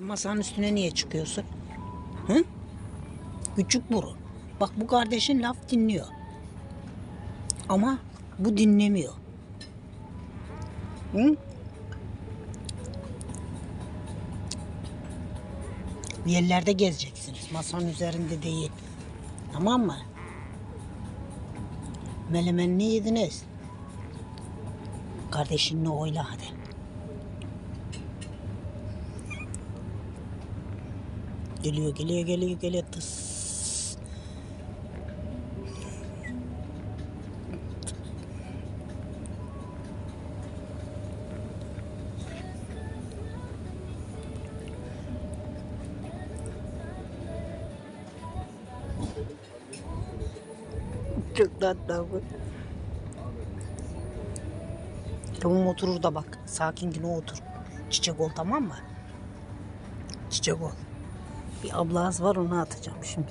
Masanın üstüne niye çıkıyorsun? Hı? Küçük burun. Bak bu kardeşin laf dinliyor. Ama bu dinlemiyor. Hı? Yerlerde gezeceksiniz. Masanın üzerinde değil. Tamam mı? Melemen ne yediniz? Kardeşinle oyla hadi. Geliyor, geliyor, geliyor, geliyor. Tıs. Çok tatlı bu. Tamam oturur da bak. Sakin yine otur. Çiçek ol tamam mı? Çiçek ol. Bir ablaz var onu atacağım şimdi.